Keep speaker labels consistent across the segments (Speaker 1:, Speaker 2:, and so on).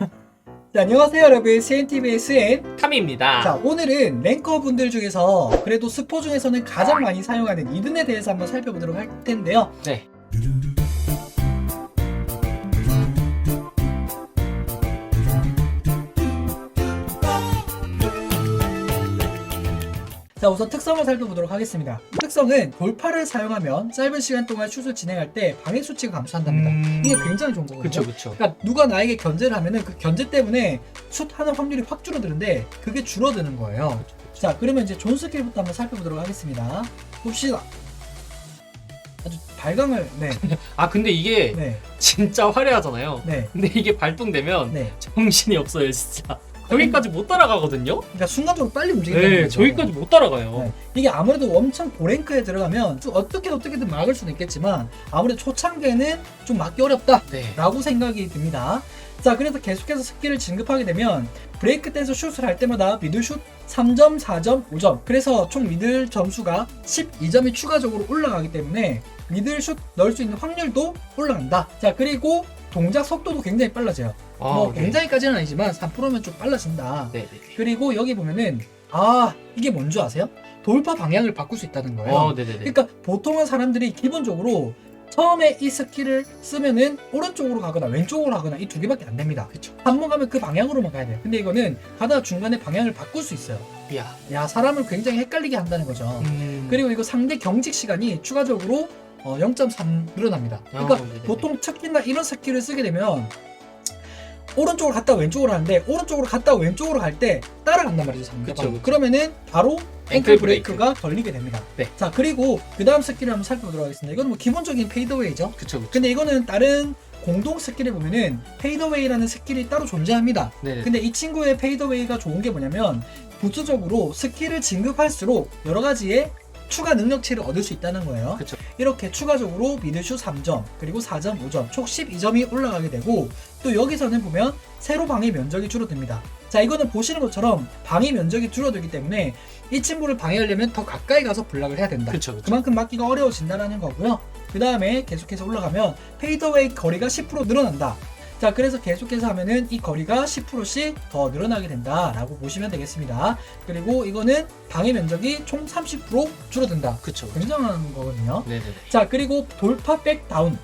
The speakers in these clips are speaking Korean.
Speaker 1: 네, 안녕하세요 여러분 CNTV의 스엔
Speaker 2: 탐입니다.
Speaker 1: 자 오늘은 랭커 분들 중에서 그래도 스포 중에서는 가장 많이 사용하는 이든에 대해서 한번 살펴보도록 할 텐데요
Speaker 2: 네.
Speaker 1: 자 우선 특성을 살펴보도록 하겠습니다 특성은 돌파를 사용하면 짧은 시간 동안 슛을 진행할 때 방해 수치가 감소한답니다
Speaker 2: 음.
Speaker 1: 이게 굉장히 좋은 거거든요
Speaker 2: 그쵸 그쵸.
Speaker 1: 그러니까 누가 나에게 견제를 하면은 그 견제 때문에 슛 하는 확률이 확 줄어드는데 그게 줄어드는 거예요 자 그러면 이제 존 스킬부터 한번 살펴보도록 하겠습니다 봅시다 아주 발광을
Speaker 2: 아 근데 이게
Speaker 1: 네네네
Speaker 2: 진짜 화려하잖아요.
Speaker 1: 네,
Speaker 2: 근데 이게 발동되면
Speaker 1: 네.
Speaker 2: 정신이 없어요 진짜. 저기까지 못 따라가거든요.
Speaker 1: 그러니까 순간적으로 빨리 움직이는
Speaker 2: 네,
Speaker 1: 거죠
Speaker 2: 저기까지 못 따라가요.
Speaker 1: 네. 이게 아무래도 엄청 고랭크에 들어가면 좀 어떻게 어떻게든 막을 수는 있겠지만 아무래도 초창기에는 좀 막기 어렵다
Speaker 2: 네.
Speaker 1: 라고 생각이 듭니다. 자, 그래서 계속해서 스킬을 진급하게 되면 브레이크 댄서 슛을 할 때마다 미들 슛 3점, 4점, 5점. 그래서 총 미들 점수가 12점이 추가적으로 올라가기 때문에 미들 슛 넣을 수 있는 확률도 올라간다. 자, 그리고 동작 속도도 굉장히 빨라져요.
Speaker 2: 아,
Speaker 1: 뭐
Speaker 2: 네.
Speaker 1: 굉장히까지는 아니지만 3%면 좀 빨라진다.
Speaker 2: 네, 네.
Speaker 1: 그리고 여기 보면은 아, 이게 뭔지 아세요? 돌파 방향을 바꿀 수 있다는 거예요.
Speaker 2: 어, 네, 네, 네.
Speaker 1: 그러니까 보통은 사람들이 기본적으로 처음에 이 스킬을 쓰면은 오른쪽으로 가거나 왼쪽으로 가거나 이 두 개밖에 안 됩니다.
Speaker 2: 그쵸.
Speaker 1: 한번 가면 그 방향으로만 가야 돼요. 근데 이거는 가다가 중간에 방향을 바꿀 수 있어요.
Speaker 2: 야.
Speaker 1: 야 사람을 굉장히 헷갈리게 한다는 거죠.
Speaker 2: 음.
Speaker 1: 그리고 이거 상대 경직 시간이 추가적으로 어, 0.3 늘어납니다. 그러니까
Speaker 2: 어.
Speaker 1: 보통 특히나 이런 스킬을 쓰게 되면 오른쪽으로 갔다가 왼쪽으로 하는데 오른쪽으로 갔다가 왼쪽으로 갈 때 따라간단 말이죠 상대방. 그러면은 바로 앵클
Speaker 2: 앵클 브레이크.
Speaker 1: 브레이크가 걸리게 됩니다.
Speaker 2: 네.
Speaker 1: 자 그리고 그 다음 스킬을 한번 살펴보도록 하겠습니다. 이건 뭐 기본적인 페이드웨이죠.
Speaker 2: 그쵸 그쵸.
Speaker 1: 근데 이거는 다른 공동 스킬에 보면은 페이드웨이라는 스킬이 따로 존재합니다.
Speaker 2: 네. 네.
Speaker 1: 근데 이 친구의 페이드웨이가 좋은 게 뭐냐면 부수적으로 스킬을 진급할수록 여러 가지의 추가 능력치를 얻을 수 있다는 거예요.
Speaker 2: 그쵸.
Speaker 1: 이렇게 추가적으로 미드슛 3점, 그리고 4점, 5점, 총 12점이 올라가게 되고 또 여기서는 보면 세로 방해 면적이 줄어듭니다. 자, 이거는 보시는 것처럼 방해 면적이 줄어들기 때문에 이 친구를 방해하려면 더 가까이 가서 블락을 해야 된다.
Speaker 2: 그쵸 그쵸.
Speaker 1: 그만큼 막기가 어려워진다라는 거고요. 그 다음에 계속해서 올라가면 페이더웨이 거리가 10% 늘어난다. 자, 그래서 계속해서 하면은 이 거리가 10%씩 더 늘어나게 된다라고 보시면 되겠습니다. 그리고 이거는 방해 면적이 총 30% 줄어든다.
Speaker 2: 그쵸.
Speaker 1: 굉장한 거거든요.
Speaker 2: 네, 네, 네.
Speaker 1: 자, 그리고 돌파 백 다운.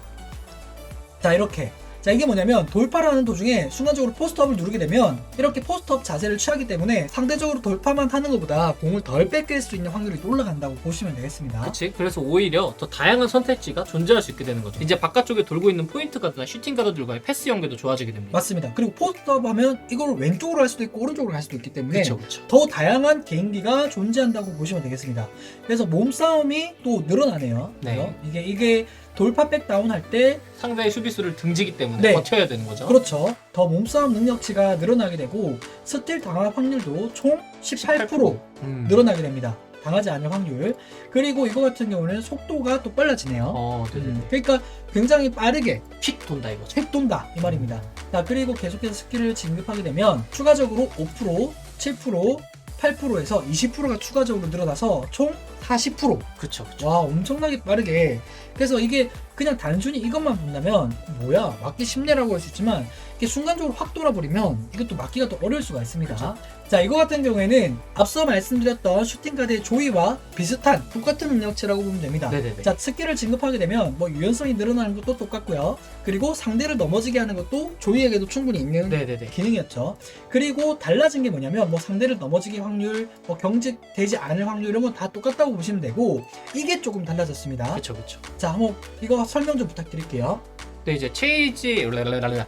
Speaker 1: 자, 이렇게. 자, 이게 뭐냐면 돌파를 하는 도중에 순간적으로 포스트업을 누르게 되면 이렇게 포스트업 자세를 취하기 때문에 상대적으로 돌파만 하는 것보다 공을 덜 뺏길 수 있는 확률이 올라간다고 보시면 되겠습니다.
Speaker 2: 그치 그래서 오히려 더 다양한 선택지가 존재할 수 있게 되는 거죠 이제 바깥쪽에 돌고 있는 포인트 가드나 슈팅 가드들과의 패스 연계도 좋아지게 됩니다
Speaker 1: 맞습니다. 그리고 포스트업 하면 이걸 왼쪽으로 할 수도 있고 오른쪽으로 갈 수도 있기 때문에
Speaker 2: 그쵸 그쵸
Speaker 1: 더 다양한 개인기가 존재한다고 보시면 되겠습니다. 그래서 몸싸움이 또 늘어나네요.
Speaker 2: 네.
Speaker 1: 이게 이게 돌파 백다운 할 때
Speaker 2: 상대의 수비수를 등지기 때문에
Speaker 1: 네.
Speaker 2: 버텨야 되는 거죠
Speaker 1: 그렇죠. 더 몸싸움 능력치가 늘어나게 되고 스틸 당할 확률도 총 18%
Speaker 2: 음.
Speaker 1: 늘어나게 됩니다. 당하지 않을 확률. 그리고 이거 같은 경우는 속도가 또 빨라지네요.
Speaker 2: 어 네네
Speaker 1: 음, 그러니까 굉장히 빠르게
Speaker 2: 픽 돈다 이거죠
Speaker 1: 획 돈다 이 말입니다. 자 그리고 계속해서 스킬을 진급하게 되면 추가적으로 5%, 7%, 8%에서 20%가 추가적으로 늘어나서 총 40%.
Speaker 2: 그쵸 그쵸
Speaker 1: 와 엄청나게 빠르게. 그래서 이게 그냥 단순히 이것만 본다면 뭐야 맞기 쉽네라고 할 수 있지만 이게 순간적으로 확 돌아버리면 이것도 맞기가 더 어려울 수가 있습니다.
Speaker 2: 그쵸.
Speaker 1: 자 이거 같은 경우에는 앞서 말씀드렸던 슈팅가드의 조이와 비슷한 똑같은 능력치라고 보면 됩니다.
Speaker 2: 네네네
Speaker 1: 자 스킬을 진급하게 되면 뭐 유연성이 늘어나는 것도 똑같고요. 그리고 상대를 넘어지게 하는 것도 조이에게도 충분히 있는
Speaker 2: 네네네
Speaker 1: 기능이었죠. 그리고 달라진 게 뭐냐면 뭐 상대를 넘어지기 확률, 뭐 경직되지 않을 확률 이런 건 다 똑같다고 보시면 되고 이게 조금 달라졌습니다.
Speaker 2: 그쵸 그쵸
Speaker 1: 자 한번 이거 설명 좀 부탁드릴게요.
Speaker 2: 네 이제 체이지 랄랄랄라.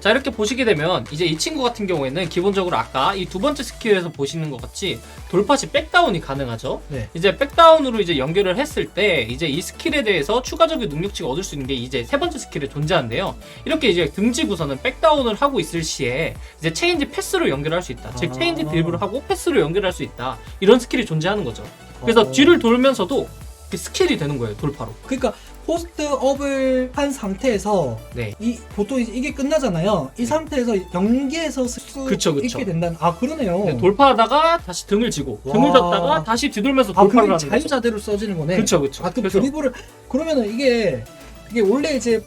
Speaker 2: 자 이렇게 보시게 되면 이제 이 친구 같은 경우에는 기본적으로 아까 이 두 번째 스킬에서 보시는 것 같이 돌파 시 백다운이 가능하죠.
Speaker 1: 네.
Speaker 2: 이제 백다운으로 이제 연결을 했을 때 이제 이 스킬에 대해서 추가적인 능력치가 얻을 수 있는 게 이제 세 번째 스킬에 존재한데요. 이렇게 이제 등지고서는 백다운을 하고 있을 시에 이제 체인지 패스로 연결할 수 있다. 즉
Speaker 1: 아.
Speaker 2: 체인지 드리블을 하고 패스로 연결할 수 있다. 이런 스킬이 존재하는 거죠. 그래서
Speaker 1: 어.
Speaker 2: 뒤를 돌면서도 그 스킬이 되는 거예요. 돌파로.
Speaker 1: 그러니까 포스트 업을 한 상태에서
Speaker 2: 네.
Speaker 1: 이 보통 이제 이게 끝나잖아요. 이 상태에서 연계해서 쓸수
Speaker 2: 그쵸, 그쵸.
Speaker 1: 있게 된다는 아 그러네요.
Speaker 2: 네, 돌파하다가 다시 등을 지고 등을
Speaker 1: 와.
Speaker 2: 졌다가 다시 뒤돌면서
Speaker 1: 아
Speaker 2: 돌파를
Speaker 1: 그게
Speaker 2: 하는 거죠.
Speaker 1: 자유자대로 써지는 거네.
Speaker 2: 그렇죠, 그렇죠.
Speaker 1: 아, 그 드리블을 그러면은 이게 이게 원래 이제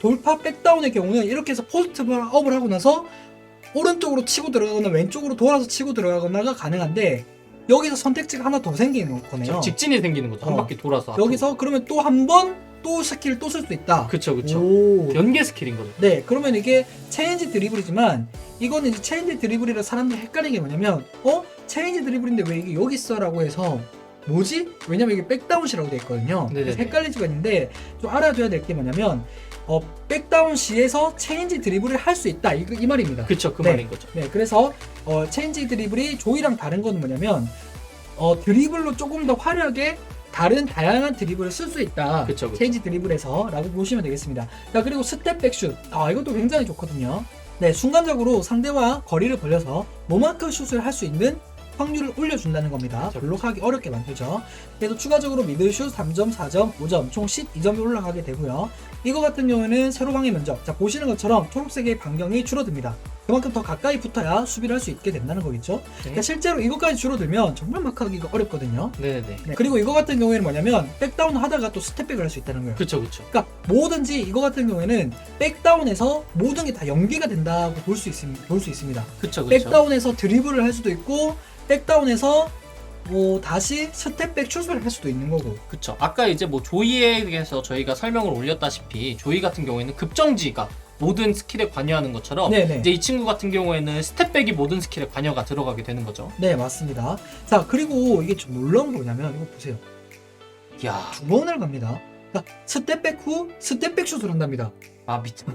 Speaker 1: 돌파 백다운의 경우는 이렇게 해서 포스트 업을 하고 나서 오른쪽으로 치고 들어가거나 왼쪽으로 돌아서 치고 들어가거나가 가능한데 여기서 선택지가 하나 더 생기는 거네요.
Speaker 2: 직진이 생기는 거죠. 한
Speaker 1: 어.
Speaker 2: 바퀴 돌아서. 앞으로.
Speaker 1: 여기서 그러면 또 한 번 또 스킬을 또 쓸수 있다.
Speaker 2: 그쵸 그쵸.
Speaker 1: 오.
Speaker 2: 연계 스킬인 거죠.
Speaker 1: 네, 그러면 이게 체인지 드리블이지만 이거는 이제 체인지 드리블이라 사람들이 헷갈리는 게 뭐냐면 어? 체인지 드리블인데 왜 이게 여기 있어라고 해서 뭐지? 왜냐면 이게 백다운시라고 돼 있거든요.
Speaker 2: 네네네.
Speaker 1: 그래서 헷갈릴 수가 있는데 좀 알아둬야 될 게 뭐냐면 어, 백다운 시에서 체인지 드리블을 할 수 있다. 이, 이 말입니다.
Speaker 2: 그쵸 그
Speaker 1: 네.
Speaker 2: 말인 거죠.
Speaker 1: 네, 그래서 어, 체인지 드리블이 조이랑 다른 건 뭐냐면 어, 드리블로 조금 더 화려하게 다른 다양한 드리블을 쓸 수 있다.
Speaker 2: 그쵸 그쵸.
Speaker 1: 체인지 드리블에서라고 보시면 되겠습니다. 자 그리고 스텝 백슛 아 이것도 굉장히 좋거든요. 네 순간적으로 상대와 거리를 벌려서 노마크 슛을 할 수 있는 확률을 올려준다는 겁니다.
Speaker 2: 그쵸.
Speaker 1: 별로 하기 어렵게 만들죠. 그래서 추가적으로 미들슛 3점, 4점, 5점 총 12점이 올라가게 되고요. 이거 같은 경우에는 세로 방의 면적 자 보시는 것처럼 초록색의 반경이 줄어듭니다. 그만큼 더 가까이 붙어야 수비를 할 수 있게 된다는 거겠죠.
Speaker 2: 네.
Speaker 1: 그러니까 실제로 이것까지 줄어들면 정말 마크하기가 어렵거든요.
Speaker 2: 네네네.
Speaker 1: 네, 그리고 이거 같은 경우에는 뭐냐면 백다운 하다가 또 스텝백을 할 수 있다는 거예요.
Speaker 2: 그쵸 그쵸.
Speaker 1: 그러니까 뭐든지 이거 같은 경우에는 백다운에서 모든 게 다 연계가 된다고 볼 수 있습니다. 볼 수 있습니다.
Speaker 2: 그쵸 그쵸.
Speaker 1: 백다운에서 드리블을 할 수도 있고 백다운에서 뭐 다시 스텝백 슛을 할 수도 있는 거고.
Speaker 2: 그쵸. 아까 이제 뭐 조이에 대해서 저희가 설명을 올렸다시피 조이 같은 경우에는 급정지가 모든 스킬에 관여하는 것처럼
Speaker 1: 네네.
Speaker 2: 이제 이 친구 같은 경우에는 스텝백이 모든 스킬에 관여가 들어가게 되는 거죠.
Speaker 1: 네 맞습니다. 자 그리고 이게 좀 놀라운 게 뭐냐면 이거 보세요.
Speaker 2: 이야,
Speaker 1: 두 번을 갑니다. 그러니까 스텝백 후 스텝백 슛을 한답니다.
Speaker 2: 아 미친.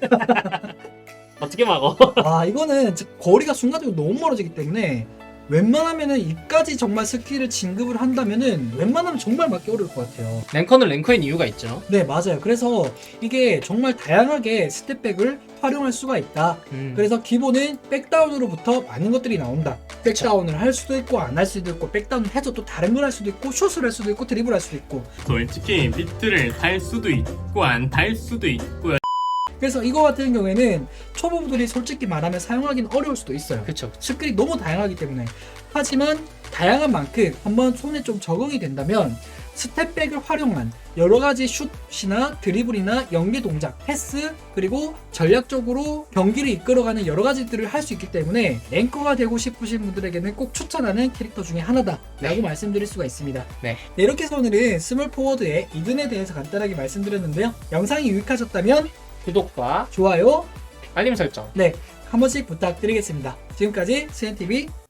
Speaker 2: 어떻게 막어?
Speaker 1: 아 이거는 즉 거리가 순간적으로 너무 멀어지기 때문에 웬만하면은 이까지 정말 스킬을 진급을 한다면은 웬만하면 정말 맞기 어려울 것 같아요.
Speaker 2: 랭커는 랭커인 이유가 있죠.
Speaker 1: 네 맞아요. 그래서 이게 정말 다양하게 스텝백을 활용할 수가 있다.
Speaker 2: 음.
Speaker 1: 그래서 기본은 백다운으로부터 많은 것들이 나온다. 백다운을 할 수도 있고 안 할 수도 있고 백다운을 해서 또 다른 걸 할 수도 있고 슛을 할 수도 있고 드리블 할 수도 있고
Speaker 3: 솔직히 비트를 달 수도 있고 안달 수도 있고요.
Speaker 1: 그래서 이거 같은 경우에는 초보분들이 솔직히 말하면 사용하기는 어려울 수도 있어요.
Speaker 2: 그쵸.
Speaker 1: 스킬이 너무 다양하기 때문에 하지만 다양한 만큼 한번 손에 좀 적응이 된다면 스텝백을 활용한 여러 가지 슛이나 드리블이나 연계 동작, 패스 그리고 전략적으로 경기를 이끌어가는 여러 가지들을 할 수 있기 때문에 랭커가 되고 싶으신 분들에게는 꼭 추천하는 캐릭터 중에 하나다라고
Speaker 2: 네.
Speaker 1: 말씀드릴 수가 있습니다.
Speaker 2: 네.
Speaker 1: 이렇게 해서 오늘은 스몰 포워드의 이든에 대해서 간단하게 말씀드렸는데요. 영상이 유익하셨다면
Speaker 2: 구독과
Speaker 1: 좋아요,
Speaker 2: 알림 설정.
Speaker 1: 네, 한 번씩 부탁드리겠습니다. 지금까지 스엔TV